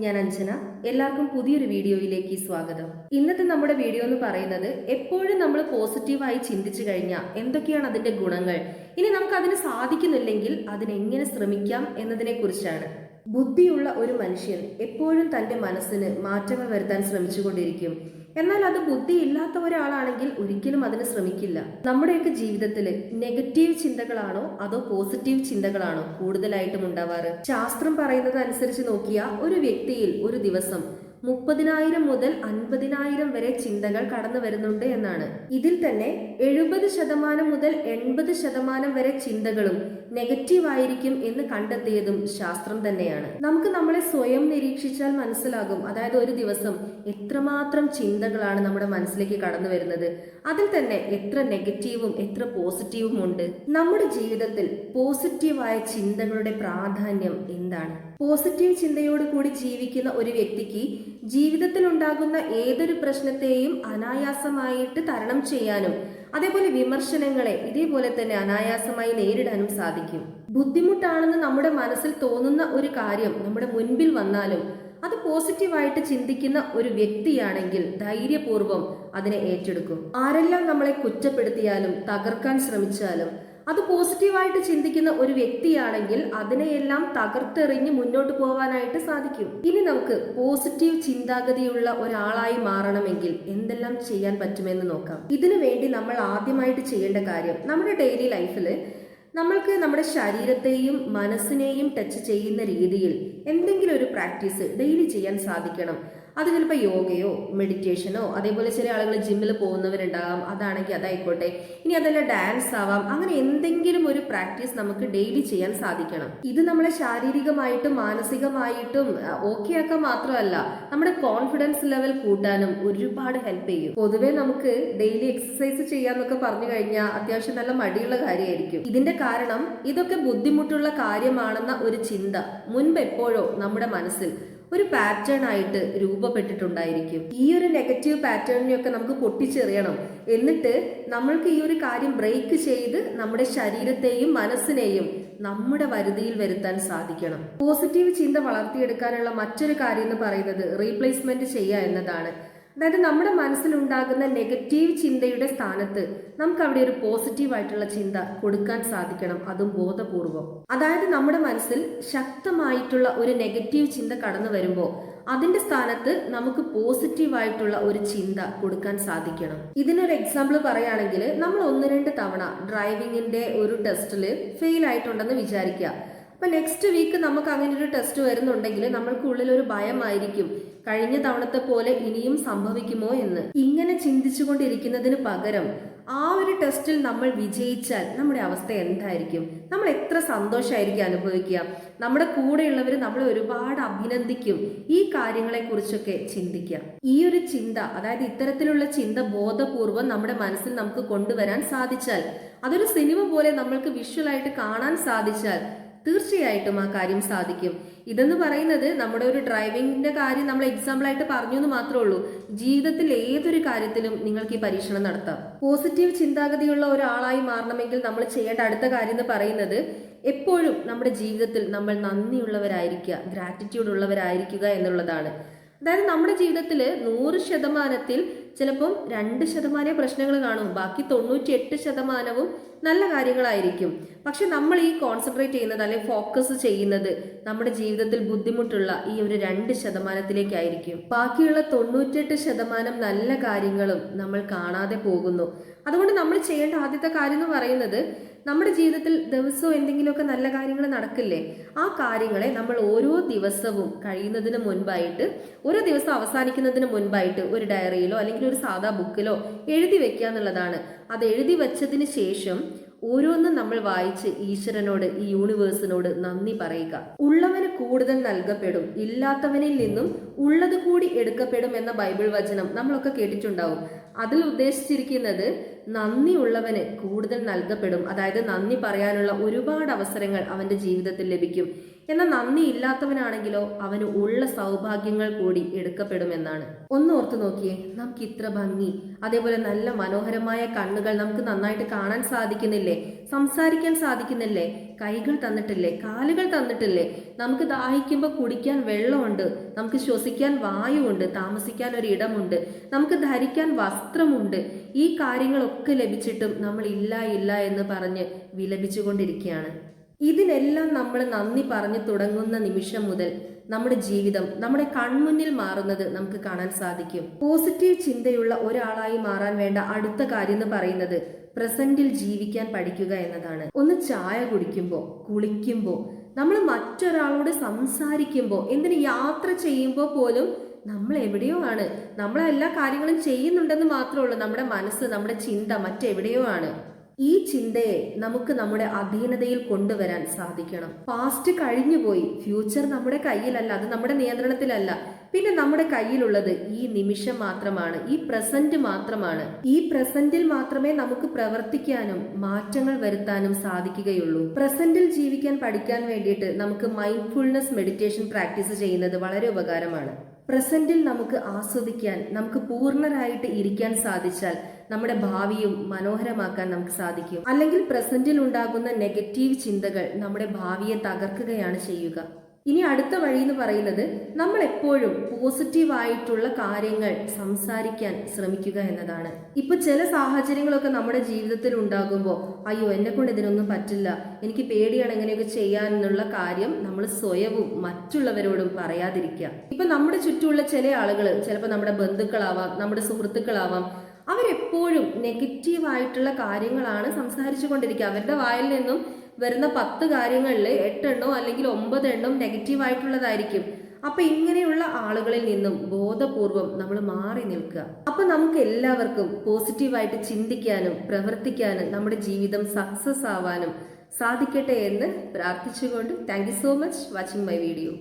ഞാൻ അഞ്ജന. എല്ലാവർക്കും പുതിയൊരു വീഡിയോയിലേക്ക് സ്വാഗതം. ഇന്നത്തെ നമ്മുടെ വീഡിയോ എന്ന് പറയുന്നത് എപ്പോഴും നമ്മൾ പോസിറ്റീവായി ചിന്തിച്ചു കഴിഞ്ഞാൽ എന്തൊക്കെയാണ് അതിന്റെ ഗുണങ്ങൾ? ഇനി നമുക്ക് അതിന് സാധിക്കുന്നില്ലെങ്കിൽ അതിനെങ്ങനെ ശ്രമിക്കാം എന്നതിനെ കുറിച്ചാണ്. ബുദ്ധിയുള്ള ഒരു മനുഷ്യൻ എപ്പോഴും തന്റെ മനസ്സിന് മാറ്റങ്ങൾ വരുത്താൻ ശ്രമിച്ചുകൊണ്ടിരിക്കും എന്നാൽ അത് ബുദ്ധി ഇല്ലാത്ത ഒരാളാണെങ്കിൽ ഒരിക്കലും അതിന് ശ്രമിക്കില്ല. നമ്മുടെയൊക്കെ ജീവിതത്തിൽ നെഗറ്റീവ് ചിന്തകളാണോ അതോ പോസിറ്റീവ് ചിന്തകളാണോ കൂടുതലായിട്ടും ഉണ്ടാവാറ്? ശാസ്ത്രം പറയുന്നത് അനുസരിച്ച് നോക്കിയാൽ ഒരു വ്യക്തിയിൽ ഒരു ദിവസം മുപ്പതിനായിരം മുതൽ അൻപതിനായിരം വരെ ചിന്തകൾ കടന്നു വരുന്നുണ്ട് എന്നാണ്. ഇതിൽ തന്നെ എഴുപത് ശതമാനം മുതൽ എൺപത് ശതമാനം വരെ ചിന്തകളും നെഗറ്റീവ് ആയിരിക്കും എന്ന് കണ്ടെത്തിയതും ശാസ്ത്രം തന്നെയാണ്. നമുക്ക് നമ്മളെ സ്വയം നിരീക്ഷിച്ചാൽ മനസ്സിലാകും. അതായത് ഒരു ദിവസം എത്രമാത്രം ചിന്തകളാണ് നമ്മുടെ മനസ്സിലേക്ക് കടന്നു വരുന്നത്. അതിൽ തന്നെ എത്ര നെഗറ്റീവും എത്ര പോസിറ്റീവും ഉണ്ട്? നമ്മുടെ ജീവിതത്തിൽ പോസിറ്റീവായ ചിന്തകളുടെ പ്രാധാന്യം എന്താണ്? പോസിറ്റീവ് ചിന്തയോട് കൂടി ജീവിക്കുന്ന ഒരു വ്യക്തിക്ക് ജീവിതത്തിൽ ഉണ്ടാകുന്ന ഏതൊരു പ്രശ്നത്തെയും അനായാസമായിട്ട് തരണം ചെയ്യാനും അതേപോലെ വിമർശനങ്ങളെ ഇതേപോലെ തന്നെ അനായാസമായി നേരിടാനും സാധിക്കും. ബുദ്ധിമുട്ടാണെന്ന് നമ്മുടെ മനസ്സിൽ തോന്നുന്ന ഒരു കാര്യം നമ്മുടെ മുൻപിൽ വന്നാലും അത് പോസിറ്റീവായിട്ട് ചിന്തിക്കുന്ന ഒരു വ്യക്തിയാണെങ്കിൽ ധൈര്യപൂർവം അതിനെ ഏറ്റെടുക്കും. ആരെല്ലാം നമ്മളെ കുറ്റപ്പെടുത്തിയാലും തകർക്കാൻ ശ്രമിച്ചാലും അത് പോസിറ്റീവായിട്ട് ചിന്തിക്കുന്ന ഒരു വ്യക്തിയാണെങ്കിൽ അതിനെയെല്ലാം തകർത്തെറിഞ്ഞ് മുന്നോട്ട് പോകാനായിട്ട് സാധിക്കും. ഇനി നമുക്ക് പോസിറ്റീവ് ചിന്താഗതിയുള്ള ഒരാളായി മാറണമെങ്കിൽ എന്തെല്ലാം ചെയ്യാൻ പറ്റുമെന്ന് നോക്കാം. ഇതിനു വേണ്ടി നമ്മൾ ആദ്യമായിട്ട് ചെയ്യേണ്ട കാര്യം നമ്മുടെ ഡെയിലി ലൈഫിൽ നമ്മൾക്ക് നമ്മുടെ ശരീരത്തെയും മനസ്സിനെയും ടച്ച് ചെയ്യുന്ന രീതിയിൽ എന്തെങ്കിലും ഒരു പ്രാക്ടീസ് ഡെയിലി ചെയ്യാൻ സാധിക്കണം. അത് ചിലപ്പോൾ യോഗയോ മെഡിറ്റേഷനോ അതേപോലെ ചില ആളുകൾ ജിമ്മിൽ പോകുന്നവരുണ്ടാകാം അതാണെങ്കിൽ അതായിക്കോട്ടെ. ഇനി അതല്ല ഡാൻസ് ആവാം അങ്ങനെ എന്തെങ്കിലും ഒരു പ്രാക്ടീസ് നമുക്ക് ഡെയിലി ചെയ്യാൻ സാധിക്കണം. ഇത് നമ്മളെ ശാരീരികമായിട്ടും മാനസികമായിട്ടും ഓക്കെ ആക്കാൻ മാത്രമല്ല നമ്മുടെ കോൺഫിഡൻസ് ലെവൽ കൂട്ടാനും ഒരുപാട് ഹെൽപ്പ് ചെയ്യും. പൊതുവെ നമുക്ക് ഡെയിലി എക്സസൈസ് ചെയ്യാന്നൊക്കെ പറഞ്ഞു കഴിഞ്ഞാൽ അത്യാവശ്യം നല്ല മടിയുള്ള കാര്യമായിരിക്കും ഇതിന്റെ കാരണം ഇതൊക്കെ ബുദ്ധിമുട്ടുള്ള കാര്യമാണെന്ന ഒരു ചിന്ത മുൻപ് എപ്പോഴോ നമ്മുടെ മനസ്സിൽ. ഒരു പാറ്റേൺ ആയിട്ട് രൂപപ്പെട്ടിട്ടുണ്ടായിരിക്കും. ഈ ഒരു നെഗറ്റീവ് പാറ്റേണിനെയൊക്കെ നമുക്ക് പൊട്ടിച്ചെറിയണം. എന്നിട്ട് നമ്മൾക്ക് ഈ ഒരു കാര്യം ബ്രേക്ക് ചെയ്ത് നമ്മുടെ ശരീരത്തെയും മനസ്സിനെയും നമ്മുടെ വരുതിയിൽ വരുത്താൻ സാധിക്കണം. പോസിറ്റീവ് ചിന്ത വളർത്തിയെടുക്കാനുള്ള മറ്റൊരു കാര്യം എന്ന് പറയുന്നത് റീപ്ലേസ്മെന്റ് ചെയ്യുക എന്നതാണ്. അതായത് നമ്മുടെ മനസ്സിലുണ്ടാകുന്ന നെഗറ്റീവ് ചിന്തയുടെ സ്ഥാനത്ത് നമുക്ക് അവിടെ ഒരു പോസിറ്റീവ് ആയിട്ടുള്ള ചിന്ത കൊടുക്കാൻ സാധിക്കണം. അതും ബോധപൂർവം. അതായത് നമ്മുടെ മനസ്സിൽ ശക്തമായിട്ടുള്ള ഒരു നെഗറ്റീവ് ചിന്ത കടന്നു വരുമ്പോൾ അതിന്റെ സ്ഥാനത്ത് നമുക്ക് പോസിറ്റീവായിട്ടുള്ള ഒരു ചിന്ത കൊടുക്കാൻ സാധിക്കണം. ഇതിനൊരു എക്സാമ്പിൾ പറയുകയാണെങ്കിൽ നമ്മൾ ഒന്ന് രണ്ട് തവണ ഡ്രൈവിങ്ങിന്റെ ഒരു ടെസ്റ്റിൽ ഫെയിൽ ആയിട്ടുണ്ടെന്ന് വിചാരിക്കുക. അപ്പൊ നെക്സ്റ്റ് വീക്ക് നമുക്ക് അങ്ങനെ ഒരു ടെസ്റ്റ് വരുന്നുണ്ടെങ്കിൽ നമ്മൾക്കുള്ളിൽ ഒരു ഭയമായിരിക്കും. കഴിഞ്ഞ തവണത്തെ പോലെ ഇനിയും സംഭവിക്കുമോ എന്ന്. ഇങ്ങനെ ചിന്തിച്ചുകൊണ്ടിരിക്കുന്നതിന് പകരം ആ ഒരു ടെസ്റ്റിൽ നമ്മൾ വിജയിച്ചാൽ നമ്മുടെ അവസ്ഥ എന്തായിരിക്കും? നമ്മൾ എത്ര സന്തോഷമായിരിക്കും അനുഭവിക്കുക? നമ്മുടെ കൂടെയുള്ളവർ നമ്മളെ ഒരുപാട് അഭിനന്ദിക്കും. ഈ കാര്യങ്ങളെക്കുറിച്ചൊക്കെ ചിന്തിക്കുക. ഈ ഒരു ചിന്ത അതായത് ഇത്തരത്തിലുള്ള ചിന്ത ബോധപൂർവം നമ്മുടെ മനസ്സിൽ നമുക്ക് കൊണ്ടുവരാൻ സാധിച്ചാൽ അതൊരു സിനിമ പോലെ നമ്മൾക്ക് വിഷ്വലായിട്ട് കാണാൻ സാധിച്ചാൽ തീർച്ചയായിട്ടും ആ കാര്യം സാധിക്കും. ഇതെന്ന് പറയുന്നത് നമ്മുടെ ഒരു ഡ്രൈവിംഗിന്റെ കാര്യം നമ്മൾ എക്സാമ്പിൾ ആയിട്ട് പറഞ്ഞു എന്ന് മാത്രമേ ഉള്ളൂ. ജീവിതത്തിൽ ഏതൊരു കാര്യത്തിലും നിങ്ങൾക്ക് ഈ പരീക്ഷണം നടത്താം. പോസിറ്റീവ് ചിന്താഗതിയുള്ള ഒരാളായി മാറണമെങ്കിൽ നമ്മൾ ചെയ്യേണ്ട അടുത്ത കാര്യം എന്ന് പറയുന്നത് എപ്പോഴും നമ്മുടെ ജീവിതത്തിൽ നമ്മൾ നന്ദിയുള്ളവരായിരിക്കുക ഗ്രാറ്റിറ്റ്യൂഡ് ഉള്ളവരായിരിക്കുക എന്നുള്ളതാണ്. അതായത് നമ്മുടെ ജീവിതത്തിൽ നൂറ് ശതമാനത്തിൽ ചിലപ്പം രണ്ട് ശതമാനമേ പ്രശ്നങ്ങൾ കാണും ബാക്കി തൊണ്ണൂറ്റി എട്ട് ശതമാനവും നല്ല കാര്യങ്ങളായിരിക്കും. പക്ഷെ നമ്മൾ ഈ കോൺസെൻട്രേറ്റ് ചെയ്യുന്നത് അല്ലെങ്കിൽ ഫോക്കസ് ചെയ്യുന്നത് നമ്മുടെ ജീവിതത്തിൽ ബുദ്ധിമുട്ടുള്ള ഈ ഒരു രണ്ട് ശതമാനത്തിലേക്കായിരിക്കും. ബാക്കിയുള്ള തൊണ്ണൂറ്റെട്ട് ശതമാനം നല്ല കാര്യങ്ങളും നമ്മൾ കാണാതെ പോകുന്നു. അതുകൊണ്ട് നമ്മൾ ചെയ്യേണ്ട ആദ്യത്തെ കാര്യം എന്ന് പറയുന്നത് നമ്മുടെ ജീവിതത്തിൽ ദിവസവും എന്തെങ്കിലുമൊക്കെ നല്ല കാര്യങ്ങൾ നടക്കില്ലേ? ആ കാര്യങ്ങളെ നമ്മൾ ഓരോ ദിവസവും കഴിയുന്നതിന് മുൻപായിട്ട് ഓരോ ദിവസം അവസാനിക്കുന്നതിന് മുൻപായിട്ട് ഒരു ഡയറിയിലോ അല്ലെങ്കിൽ ഒരു സാധാ ബുക്കിലോ എഴുതി വെക്കുക എന്നുള്ളതാണ്. അത് എഴുതി വെച്ചതിന് ശേഷം ഓരോന്നും നമ്മൾ വായിച്ച് ഈശ്വരനോട് ഈ യൂണിവേഴ്സിനോട് നന്ദി പറയുക. ഉള്ളവന് കൂടുതൽ നൽകപ്പെടും ഇല്ലാത്തവനിൽ നിന്നും ഉള്ളത് കൂടി എടുക്കപ്പെടും എന്ന ബൈബിൾ വചനം നമ്മളൊക്കെ കേട്ടിട്ടുണ്ടാവും. അതിൽ ഉദ്ദേശിച്ചിരിക്കുന്നത് നന്ദിയുള്ളവന് കൂടുതൽ നൽകപ്പെടും. അതായത് നന്ദി പറയാനുള്ള ഒരുപാട് അവസരങ്ങൾ അവന്റെ ജീവിതത്തിൽ ലഭിക്കും. എന്നാൽ നന്ദി ഇല്ലാത്തവനാണെങ്കിലോ അവന് ഉള്ള സൗഭാഗ്യങ്ങൾ കൂടി എടുക്കപ്പെടുമെന്നാണ്. ഒന്ന് ഓർത്തു നോക്കിയേ നമുക്ക് ഇത്ര ഭംഗി അതേപോലെ നല്ല മനോഹരമായ കണ്ണുകൾ നമുക്ക് നന്നായിട്ട് കാണാൻ സാധിക്കുന്നില്ലേ? സംസാരിക്കാൻ സാധിക്കുന്നില്ലേ? കൈകൾ തന്നിട്ടില്ലേ? കാലുകൾ തന്നിട്ടില്ലേ? നമുക്ക് ദാഹിക്കുമ്പോൾ കുടിക്കാൻ വെള്ളമുണ്ട് നമുക്ക് ശ്വസിക്കാൻ വായുവുണ്ട് താമസിക്കാൻ ഒരു ഇടമുണ്ട് നമുക്ക് ധരിക്കാൻ വസ്ത്രമുണ്ട്. ഈ കാര്യങ്ങളൊക്കെ ലഭിച്ചിട്ടും നമ്മൾ ഇല്ല ഇല്ല എന്ന് പറഞ്ഞ് വിലപിച്ചുകൊണ്ടിരിക്കുകയാണ്. ഇതിനെല്ലാം നമ്മൾ നന്ദി പറഞ്ഞു തുടങ്ങുന്ന നിമിഷം മുതൽ നമ്മുടെ ജീവിതം നമ്മുടെ കൺമുന്നിൽ മാറുന്നത് നമുക്ക് കാണാൻ സാധിക്കും. പോസിറ്റീവ് ചിന്തയുള്ള ഒരാളായി മാറാൻ വേണ്ട അടുത്ത കാര്യം എന്ന് പറയുന്നത് പ്രസന്റിൽ ജീവിക്കാൻ പഠിക്കുക എന്നതാണ്. ഒന്ന് ചായ കുടിക്കുമ്പോൾ കുളിക്കുമ്പോൾ നമ്മൾ മറ്റൊരാളോട് സംസാരിക്കുമ്പോൾ എന്തിന് യാത്ര ചെയ്യുമ്പോൾ പോലും നമ്മൾ എവിടെയോ ആണ്. നമ്മളെല്ലാ കാര്യങ്ങളും ചെയ്യുന്നുണ്ടെന്ന് മാത്രമേ ഉള്ളൂ. നമ്മുടെ മനസ്സ് നമ്മുടെ ചിന്ത മറ്റെവിടെയോ ആണ്. ഈ ചിന്തയെ നമുക്ക് നമ്മുടെ അധീനതയിൽ കൊണ്ടുവരാൻ സാധിക്കണം. പാസ്റ്റ് കഴിഞ്ഞുപോയി ഫ്യൂച്ചർ നമ്മുടെ കയ്യിലല്ല. അത് നമ്മുടെ നിയന്ത്രണത്തിലല്ല. പിന്നെ നമ്മുടെ കയ്യിലുള്ളത് ഈ നിമിഷം മാത്രമാണ്. ഈ പ്രസന്റ് മാത്രമാണ്. ഈ പ്രസന്റിൽ മാത്രമേ നമുക്ക് പ്രവർത്തിക്കാനും മാറ്റങ്ങൾ വരുത്താനും സാധിക്കുകയുള്ളൂ. പ്രസന്റിൽ ജീവിക്കാൻ പഠിക്കാൻ വേണ്ടിയിട്ട് നമുക്ക് മൈൻഡ്ഫുൾനെസ് മെഡിറ്റേഷൻ പ്രാക്ടീസ് ചെയ്യുന്നത് വളരെ ഉപകാരമാണ്. പ്രസന്റിൽ നമുക്ക് ആസ്വദിക്കാൻ നമുക്ക് പൂർണരായിട്ട് ഇരിക്കാൻ സാധിച്ചാൽ നമ്മുടെ ഭാവിയും മനോഹരമാക്കാൻ നമുക്ക് സാധിക്കും. അല്ലെങ്കിൽ പ്രസന്റിൽ ഉണ്ടാകുന്ന നെഗറ്റീവ് ചിന്തകൾ നമ്മുടെ ഭാവിയെ തകർക്കുകയാണ് ചെയ്യുക. ഇനി അടുത്ത വഴി എന്ന് പറയുന്നത് നമ്മൾ എപ്പോഴും പോസിറ്റീവായിട്ടുള്ള കാര്യങ്ങൾ സംസാരിക്കാൻ ശ്രമിക്കുക എന്നതാണ്. ഇപ്പൊ ചില സാഹചര്യങ്ങളൊക്കെ നമ്മുടെ ജീവിതത്തിൽ ഉണ്ടാകുമ്പോൾ അയ്യോ എന്നെ കൊണ്ട് ഇതിനൊന്നും പറ്റില്ല. എനിക്ക് പേടിയാണ് എങ്ങനെയൊക്കെ ചെയ്യാനെന്നുള്ള കാര്യം നമ്മൾ സ്വയവും മറ്റുള്ളവരോടും പറയാതിരിക്കുക. ഇപ്പൊ നമ്മുടെ ചുറ്റുമുള്ള ചില ആളുകൾ ചിലപ്പോൾ നമ്മുടെ ബന്ധുക്കളാവാം നമ്മുടെ സുഹൃത്തുക്കളാവാം അവരെപ്പോഴും നെഗറ്റീവായിട്ടുള്ള കാര്യങ്ങളാണ് സംസാരിച്ചു കൊണ്ടിരിക്കുക. അവരുടെ വായിൽ നിന്നും വരുന്ന പത്ത് കാര്യങ്ങളിൽ എട്ടെണ്ണോ അല്ലെങ്കിൽ ഒമ്പതെണ്ണോ നെഗറ്റീവ് ആയിട്ടുള്ളതായിരിക്കും അപ്പൊ ഇങ്ങനെയുള്ള ആളുകളിൽ നിന്നും ബോധപൂർവം നമ്മൾ മാറി നിൽക്കുക. അപ്പൊ നമുക്ക് എല്ലാവർക്കും പോസിറ്റീവായിട്ട് ചിന്തിക്കാനും പ്രവർത്തിക്കാനും നമ്മുടെ ജീവിതം സക്സസ് ആവാനും സാധിക്കട്ടെ എന്ന് പ്രാർത്ഥിച്ചുകൊണ്ട് thank so much watching my video.